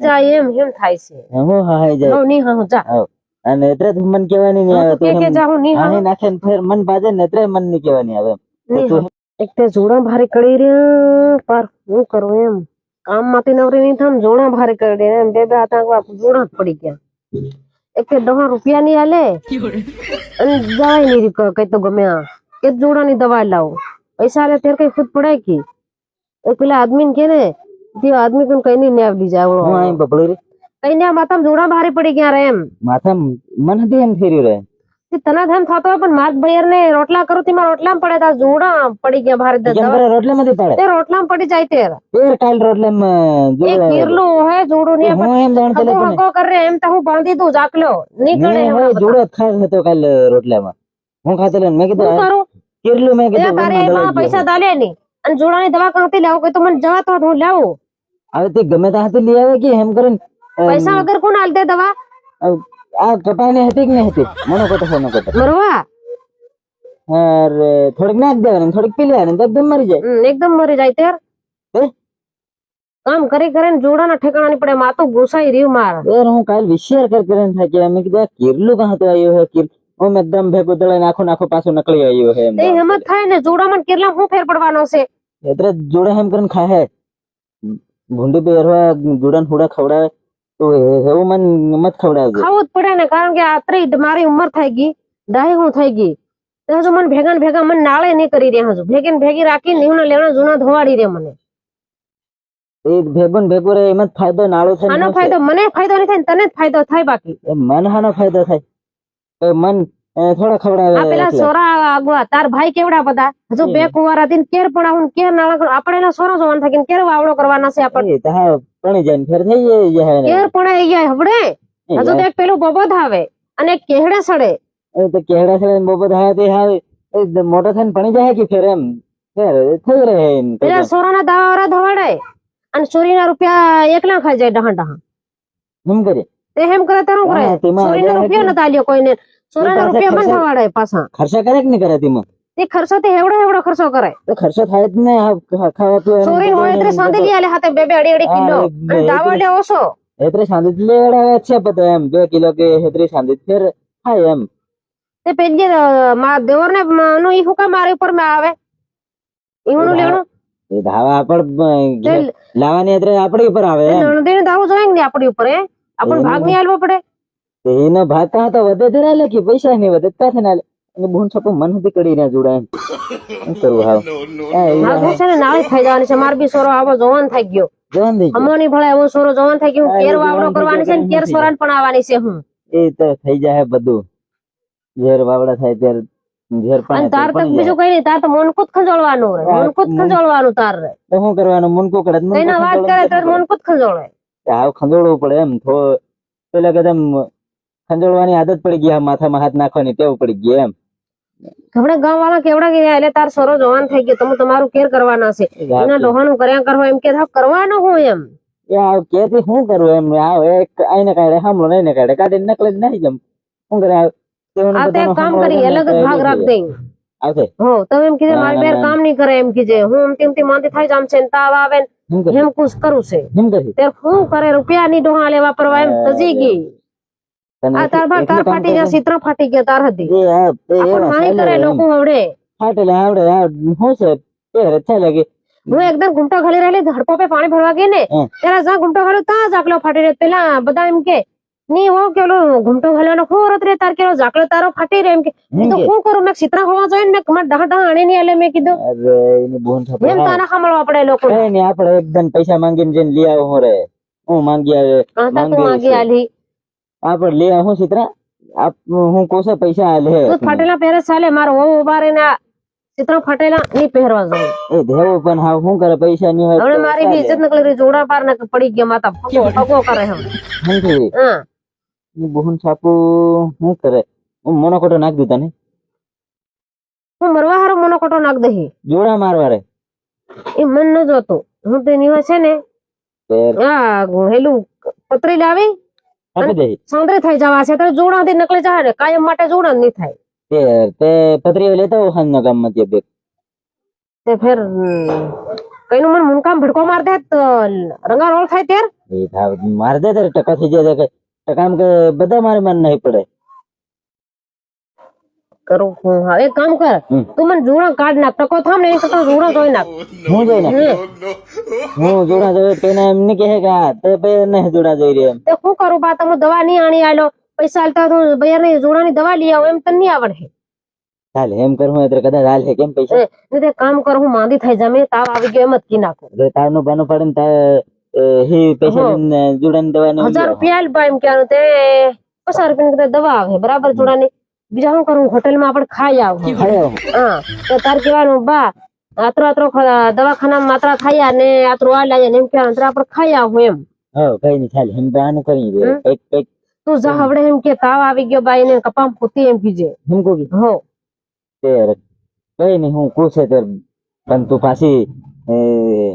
જા એમ એમ થાય છે. હું હાય જાય હું ની હું જા. અને એટલે મન કેવાની નહીં આવે તું કે કે જા હું ની હા નાખે ને ફેર મન બાજે ને એટલે મનની કેવાની આવે. એક તે જોડા ભારે કરી રહ્યા પર હું કરું એમ? કામમાંથી નવરી નહીં થામ જોડા ભારે કરી રહ્યા એમ. બે બે આતંકવા જોડા પડી ગયા. એક તે દવા રૂપિયા ની આલે. અને દવાઈ નહીં કઈ તો ગમે આ. કે જોડા ની દવા લાવો. પૈસા આલે ત્યારે કઈ ખુદ પડાય કે? પેલા આદમી ને કે ને તે આદમી કોણ કઈ નહીં નેવ દી જાય હું અહીં બબડી રે કઈ ને માથામાં જોડા ભારે પડી ગયા રે એમ? માથા મન હતી એમ ફેર્યું રે તે તના ધન થતો પણ માત બૈર ને રોટલા કરું તે માં રોટલા પડે તા જોડા પડી ગયા ભારે કરે રોટલા માં પડે. તે રોટલા પડી જાય તે. ફેર કાલ રોટલા એ કીરલું હે જોડો ને હું એમ જાણ એટલે હગો કરે એમ તો હું બાંધી દઉં જાકલો નીકળે જોડો જ હતો કાલ રોટલામાં. હું ખાતો લે મેં કીધું કરું? કેટલું મેં કીધું તારે પૈસા. દાલે ની અને જોડાની દવા કાંથી લાવું? કે તો મને જવા તો હું લાવું. હવે તે ગમે ત્યાં હતી લઈ આવે કે એમ કરીને અમ, પૈસા વગર કોણ હાલ દે દવા આ કપાઈ હતી કે નહીં હતી મને કોતો ફોન કોતો મરવા અરે થોડીક નાખ દેવાની થોડીક પી લેવાની તો એકદમ મરી જાય હમ, એકદમ મરી જાય તેર હે? કામ કરી કરીને જોડાના ઠેકાણા ની પડે માતું ઘુસાઈ રહ્યું માર યાર હું કાલ વિચાર કર કરીને થાય કે મેં કીધું આ કિરલું કાં તો આવ્યો હે કિર હું એકદમ ભેગું દળાઈને આખો નાખો પાછો નકળી આવ્યો હે એમ તે હિંમત થાય ને જોડામાં કેટલા હું ફેર પડવાનો છે એટલે જોડે એમ કરીને ખાહે ભૂંડી પહેરવા જોડાને હુડા ખવડાવે? તો એવું મન મત ખવડાવજો. ખાવું જ પડે ને કારણ કે આત્રી મારી ઉંમર થઈ ગઈ ડાહી હું થઈ ગઈ. તો હજુ મને ભેગા ને ભેગા મને નાળે નહીં કરી રહ્યા હજુ. ભેગી ને ભેગી રાખી નીવના લેણા જૂના ધોવાડી રે મને. એ ભેગું ને ભેગું રહે એમાં જ ફાયદો નાળો થાય આનો ને ફાયદો મને ફાયદો નહીં થાય ને તને જ ફાયદો થાય બાકી. એ મન હાનો ફાયદો થાય. એ મન અ, થોડા ખવડાવે પેલા સોરા આગવા તાર ભાઈ કેવડા બધા? હજુ બે કુંવારા થી કેર પડાવું ને કેર નાળા આપણે એના સોરા જોવાના થાકીને કે કેર વાવડો કરવાના છે આપણે હા પણી જાય ફેર થઈ જાય. કેર પડાઈ જાય હવડે? હજુ દેખ પેલું બબોધ આવે અને એક કેહડે સડે. એ તો કેહડે સડે બોબત આવે તે હા મોટો થઈને પણી જાય કે ફેર એમ? ફેર થઈ રહે એમ પેલા સોરાના દાવા ધવાડે અને ચોરીના રૂપિયા એકલા ખાઈ જાય ડહા ડહા એમ કરે? તે હેમ કરે તારું કરે. ચોરીના રૂપિયા નતા આલ્યો કોઈને. પાસે રૂપિયા પાછા. ખર્ચા કરે કે નહીં કરે તેમાં? તે ખર્ચો તે હેવડો હેવડો ખર્ચો કરે. તો ખર્ચો થાય જ ને ખાવા પીવાનું ચોરી હોય એટલે સાંધી આલે હાથે બે બે અડી અડી કિલો. અને દાવા લે ઓછો સાંધી છે બધો એમ. બે કિલો કે એતરી સાંધી ફેર થાય એમ. તે પેલી મારા દેવર ને નું ઈ હુકા મારી ઉપરમાં આવે? ઈનું લેણું? એ ધાવા આપણ લાવાની લાવવાની આપણી ઉપર આવે એમ. નણંદી ને દાવું જોઈએ ને આપણી ઉપર એ આપણને ભાગ નહીં આલવો પડે. એનો ભાતા હતા તો વધે જરા લે કે પૈસા નહીં વધે કાં ના લે અને બૂન છપો મન હતી કડી રહ્યા જોડાય શું કરવું હાવ? મારે છે ને નાળી થઈ જવાની છે માર બી સોરો આવો જવાન થઈ ગયો. જવાન થઈ ગયો? અમોની ભળે એવો સોરો જવાન થઈ ગયો કેર વાવડો કરવાની છે ને કેર સોરાન પણ આવવાની છે હું એ તો થઈ જાય બધું. ઝેર વાવડા થાય ત્યારે ઝેર પણ તાર તો બીજું કઈ નહીં તાર તો મનકુત ખંજોળવાનું રે મનકુત મન- ખંજોળવાનું તાર રે શું કરવાનું? મુનકો કરે મુનકો વાત કરે તાર મનકુત ખંજોળે. પડે. ખંજોળવું પડે એમ. થો પેલા કદમ ખંજોળવાની આદત પડી ગઈ માથામાં હાથ નાખવાની ટેવ પડી ગઈ એમ. આપણે ગામ વાળા કેવડા ગયા એટલે તાર સોરો જવાન થઈ ગયો તમે તમારું કેર કરવાના છે. એના ડોહાનું કર્યા કરવા એમ કે થાવ હું એમ. એ આ શું કરવું એમ? આ એક આઈને કાઢે સાંભળો નહીં ને કાઢે. કાઢીને નકલે નહીં જમ શું કરે? આ તેઓને આ તો એક બધાનો કામ કરી અલગ જ ભાગ રાખ. દઈ આવશે હો તમે એમ કીધે ના, મારી બેર કામ નહીં કરે એમ કીધે હું એમ તેમ માંદી થઈ જામ છે ને તાવ આવે ને એમ કુછ કરું છે. શું કરી? કરે? રૂપિયાની ડોહા લેવા પરવા એમ તજી ગઈ. આ તાર બાર તાર ફાટી ગયા? ચિત્ર ફાટી ગયા તાર હતી આપણ માની કરે. લોકો આવડે. ફાટેલા આવડે શું છે પહેરે ચાલે કે હું એકદમ ઘૂમટો ખાલી રહેલી ધડકો પે પાણી ભરવા ગઈ ને. ત્યારે જ્યાં ઘૂમટો ખાલ્યો ત્યાં જાકલો ફાટી રહ્યો. પેલા બધા એમ કે ની હો કેલો ઘૂમટો ખાલ્યો ખો રત રે? તાર કેલો જાકલો તારો ફાટી રહ્યો. એમ કે તો કે? શું કરું? મેં ચિત્ર હોવા જોઈએ ને મેં કમર ડહા ડહા આણી ની આલે મેં કીધું. અરે એની બોન થપે એમ તાના સાંભળવા આપણે લોકો. ને આપણે એકદમ પૈસા માંગીને જઈને લઈ આવો રે. હું માંગી આવે તું માંગે. આલી. આપણે લે હું ચિત્રા આપ હું કોસે પૈસા લે? ફાટેલા પહેરે ચાલે મારો વહુ ઊભા રહીને ચિત્ર ફાટેલા નહીં પહેરવા જોઈએ એ દેવો પણ હા હું કરે પૈસા નહીં હોય હવે મારી બી ઇજ્જત નકલી જોડા પાર ને પડી ગયા માતા ફગો ફગો કરે હમ સમજી હા. બોન છાપુ શું કરે? હું મોનોકોટો નાખ દીધા ને હું મરવા હારો મનો કોટો નાખ દહી જોડા મારવા રે એ મન ન જોતો. હું તે નિવા છે ને. હા હેલું પતરી લાવી સાંદરે થઈ જવા છે. તો જોડા થી નકલી જાય ને કાયમ માટે જોડા નહીં થાય. તે પતરી લેતા હો હાંજના ગામમાં માં બે તે ફેર કઈ કઈનું મને મુનકામ ભડકો માર દે તો રંગા રોલ થાય તેર એ માર દે તારે ટકા થઈ જાય ટકામ કે બધા મારે મન નહીં પડે. કરું હું હા એક કામ કર હમ. તું મને જોડા કાઢ નાખ ટકો થામ ને એ કરતા જોડા જોઈ નાખ હું જોઈ ને હું જોડા જોઈ તો એને એમ નહીં કહે કે હા તે ભાઈ નહીં જોડા જોઈ રહી એમ તે શું કરું બા તમે દવા નહીં આણી આલો પૈસા આલતા તો બયારની જોડાની દવા લઈ આવો એમ તને નહીં આવડે ચાલ એમ કરું એટલે કદાચ હાલ છે કેમ પૈસા ને તે કામ કર હું માંદી થઈ જામે તાવ આવી ગયો એમ જ કી નાખું એટલે તારનું બાનું પડે ને તાર એ, હી પૈસા લઈને જોડાની દવા ને હજાર રૂપિયા આલ બા એમ કહેવાનું તે પચાસ રૂપિયા ની દવા આવે બરાબર જોડાની બીજા શું કરું? હોટેલમાં આપણે ખાઈ આવું. હા. તો તાર કહેવાનું બા આતરો આતરો દવાખાના માત્ર ખાયા ને આતરો આ લાયા. ને એમ કે તારે આપણે ખાઈ આવું એમ. હા કઈ નહીં ચાલ. એમ આનું કરી દે. હમ? કંઈક કંઈક તું જા હવડે એમ કે તાવ આવી ગયો બાઈ ને કપામ ફૂટી એમ કીજે. એમ કહું હો. તે કઈ નહીં હું કુછે તે પણ તું પાછી એ,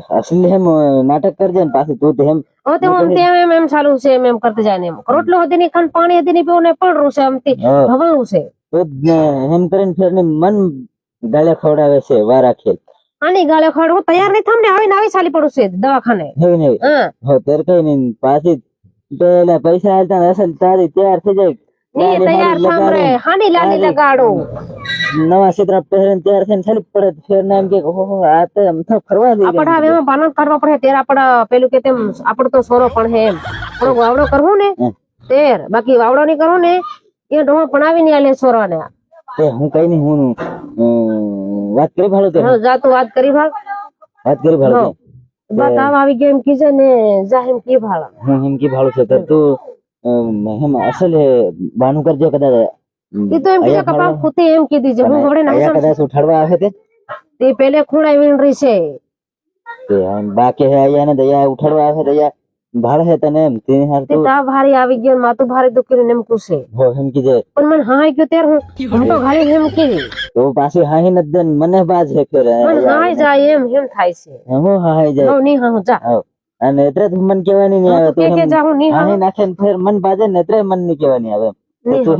અસલી એમ નાટક કરજે ને પાછી તું તો એમ હવે તે હું તેમ એમ એમ ચાલુ છે એમ એમ કરતા જાય ને એમ. રોટલો હતી ની ખાન પાણી હતી ની પીવું ને પડરું છે આમ થી હવાનું છે. તો એમ કરીને ફેર ને મન ગાળે ખવડાવે છે વારા ખેલ. આની ગાળે ખાડ હું તૈયાર નહીં થામ ને આવીને આવી ચાલી પડું છે દવાખાને. હવે નહીં હા. તેર કઈ નહીં પાછી પેલા પૈસા આલતા અસલ તારી તૈયાર થઈ જાય. તૈયાર થામ રે. હાની લાલી લગાડો. નવા ક્ષેત્ર પહેરીને તૈયાર થઈને ખાલી પડે. ફેર ને એમ કે ઓહો આ તો આમ તો ફરવા જઈ આપણે હવે એમાં પાલન કરવા પડે. ત્યારે આપણે પેલું કે તેમ આપણે તો સોરો પણ હે એમ. પણ વાવડો કરવું ને હમ. તેર બાકી વાવડો નહીં કરવું ને એ ડોહા ભણાવી નહીં આલે સોરા ને તે હું કઈ નહીં હું અમ, વાત કરી ભાડો તે. જા તું વાત કરી ભાગ વાત કરી ભાડો હો. બાત આવ આવી ગયો એમ કીજે ને જા એમ કી ભાળા. હું એમ કી ભાડો છે. તો તું અમ, એમ અસલ હે બાનું કરજો કદાચ. એ તો એમ કીધે કપામ ભાડો- એમ કીધી છે. હું હવડે ના કદાચ ઉઠાડવા આવે તે? તે પેલે ખૂણા રહી છે. તે આમ બાકી હે આયા ને દયા ઉઠાડવા આવે દયા ભાડે હે તને એમ. તે હાર તો તા ભારી આવી ગયો માથું ભારે દુખી એમ પૂછે હો એમ કીજે. પણ મને હા ગયો ત્યારે હું હું તો ઘરે એમ કીધી તો પાછી હાહી ન દન મને બાજ હે ફેર પણ હાય જાય એમ એમ થાય છે. હું હાહી જાય. હું ની હા જા. અને એટલે જ મન કેવાની નહીં આવે કે કે જા હું ની હા નાખે ને ફેર મન બાજે ને એટલે મનની કેવાની આવે. તો તું